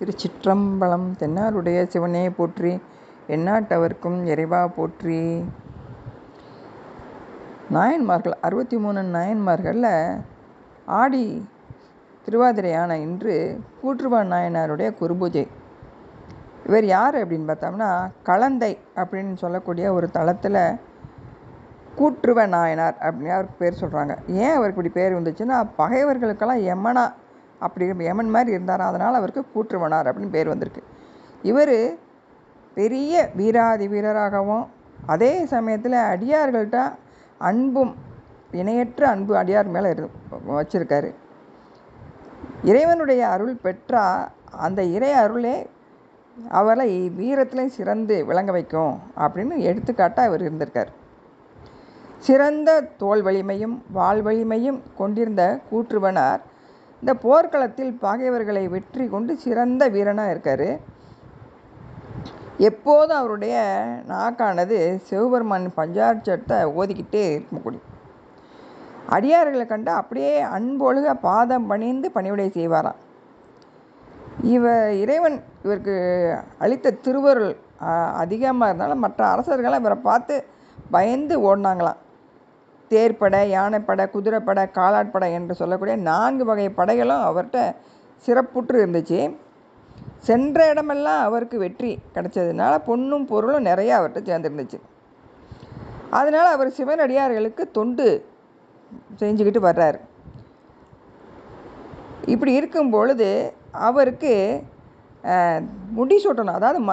திருச்சிற்றம்பலம் தென்னாருடைய சிவனே போற்றி எந்நாட்டவர்க்கும் இறைவா போற்றி. நாயன்மார்கள் அறுபத்தி மூணு நாயன்மார்களில் ஆடி திருவாதிரையான இன்று கூற்றுவா நாயனாருடைய குருபூஜை. இவர் யார் அப்படின்னு பார்த்தோம்னா கலந்தை அப்படின்னு சொல்லக்கூடிய ஒரு தளத்தில் கூற்றுவ நாயனார் அப்படின்னு அவருக்கு பேர் சொல்கிறாங்க ஏன் அவருக்கு இப்படி பேர் வந்துச்சுன்னா பகைவர்களுக்கெல்லாம் எமனா அப்படி யமன் மாதிரி இருந்தார்? அதனால் அவருக்கு கூற்றுவனார் அப்படின்னு பேர் வந்திருக்கு. இவர் பெரிய வீராதி வீரராகவும் அதே சமயத்தில் அடியார்கள்ட்ட அன்பும் இணையற்ற அன்பு அடியார் மேலே இரு வச்சுருக்காரு. இறைவனுடைய அருள் பெற்றால் அந்த இறை அருளே அவரை வீரத்திலையும் சிறந்து விளங்க வைக்கும் அப்படின்னு எடுத்துக்காட்டாக அவர் இருந்திருக்கார். சிறந்த தோல் வலிமையும் வால் வலிமையும் கொண்டிருந்த கூற்றுவனார் இந்த போர்க்களத்தில் பகைவர்களை வெற்றி கொண்டு சிறந்த வீரனாக இருக்கார். எப்போதும் அவருடைய நாக்கானது சிவபெருமான் பஞ்சாட்சத்தை ஓதிக்கிட்டே இருக்கக்கூடிய அடியார்களை கண்டு அப்படியே அன்பொழுக பாதம் பணிந்து பணிவிடை செய்வாராம். இவ இறைவன் இவருக்கு அளித்த திருவருள் அதிகமாக இருந்தாலும் மற்ற அரசர்கள்லாம் இவரை பார்த்து பயந்து ஓடினாங்களாம். தேர்ப்படை யானைப்படை குதிரைப்படை காலாட்படை என்று சொல்லக்கூடிய நான்கு வகை படைகளும் அவர்கிட்ட சிறப்புற்று இருந்துச்சு. சென்ற இடமெல்லாம் அவருக்கு வெற்றி கிடைச்சதுனால பொண்ணும் பொருளும் நிறையா அவர்கிட்ட சேர்ந்துருந்துச்சு. அதனால் அவர் சிவனடியார்களுக்கு தொண்டு செஞ்சுக்கிட்டு வர்றார். இப்படி இருக்கும் பொழுது அவருக்கு முடி சூட்டணும். அதாவது ம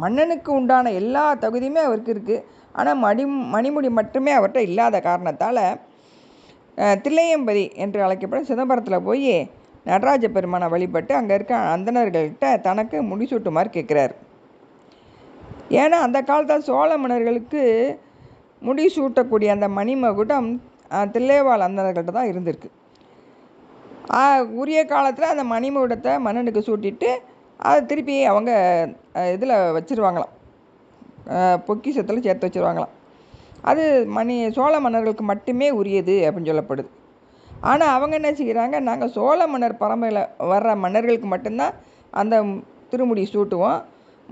மன்னனுக்கு உண்டான எல்லா தகுதியுமே அவருக்கு இருக்குது ஆனால் மணி மணிமுடி மட்டுமே அவர்கிட்ட இல்லாத காரணத்தால் தில்லையம்பதி என்று அழைக்கப்படும் சிதம்பரத்தில் போய் நடராஜ பெருமானை வழிபட்டு அங்கே இருக்க அந்தணர்கள்கிட்ட தனக்கு முடிசூட்டுமாறு கேட்குறாரு ஏன்னா அந்த காலத்தில் சோழ மன்னர்களுக்கு முடி சூட்டக்கூடிய அந்த மணிமகுடம் தில்லைவாழ் அந்தணர்கள்ட்ட தான் இருந்திருக்கு. உரிய காலத்தில் அந்த மணிமகுடத்தை மன்னனுக்கு சூட்டிட்டு அதை திருப்பி அவங்க இதில் வச்சுருவாங்களாம். பொக்கிஷத்தில் சேர்த்து வச்சுருவாங்களாம். அது மணி சோழ மன்னர்களுக்கு மட்டுமே உரியது அப்படின்னு சொல்லப்படுது. ஆனால் அவங்க என்ன செய்கிறாங்க? நாங்கள் சோழ மன்னர் பரம்பரையில் வர்ற மன்னர்களுக்கு மட்டும்தான் அந்த திருமுடி சூட்டுவோம்.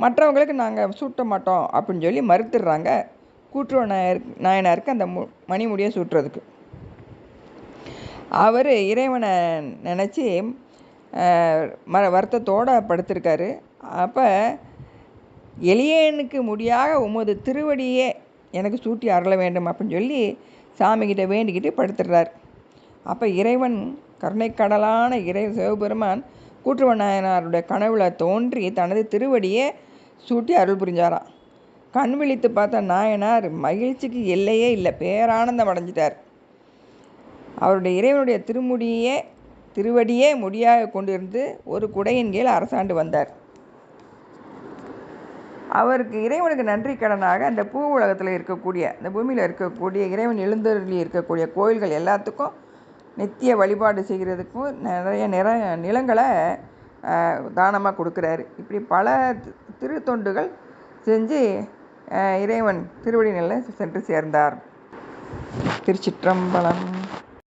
மற்றவங்களுக்கு நாங்கள் சூட்ட மாட்டோம் அப்படின்னு சொல்லி மறுத்துடுறாங்க. கூட்டுறவு நாயர் நாயனாருக்கு அந்த மு மணிமுடியை சூட்டுறதுக்கு. அவர் இறைவனை நினச்சி ம வருத்தத்தோடு படுத்திருக்காரு. அப்போ எளியனுக்கு முடியாக உமது திருவடியே எனக்கு சூட்டி அருள வேண்டும் அப்படின்னு சொல்லி சாமிக்கிட்ட வேண்டிக்கிட்டு படுத்துடுறார். அப்போ இறைவன் கருணைக்கடலான இறை சிவபெருமான் கூற்றுவநாயனாருடைய கனவுல தோன்றி தனது திருவடியே சூட்டி அருள் புரிஞ்சாராம். கண் விழித்து பார்த்த நாயனார் மகிழ்ச்சிக்கு எல்லையே இல்லை பேரானந்தம் அடைஞ்சிட்டார். அவருடைய இறைவனுடைய திருமுடியே திருவடியே முடியாக கொண்டிருந்து ஒரு குடையின் கீழ் அரசாண்டு வந்தார். அவருக்கு இறைவனுக்கு நன்றி கடனாக அந்த பூ உலகத்தில் இருக்கக்கூடிய இந்த பூமியில் இருக்கக்கூடிய இறைவன் எழுந்தருளி இருக்கக்கூடிய கோயில்கள் எல்லாத்துக்கும் நித்திய வழிபாடு செய்கிறதுக்கும் நிறைய நிற நிலங்களை தானமாக கொடுக்குறாரு. இப்படி பல திருத்தொண்டுகள் செஞ்சு இறைவன் திருவடி நிலை சென்று சேர்ந்தார். திருச்சிற்றம்பலம்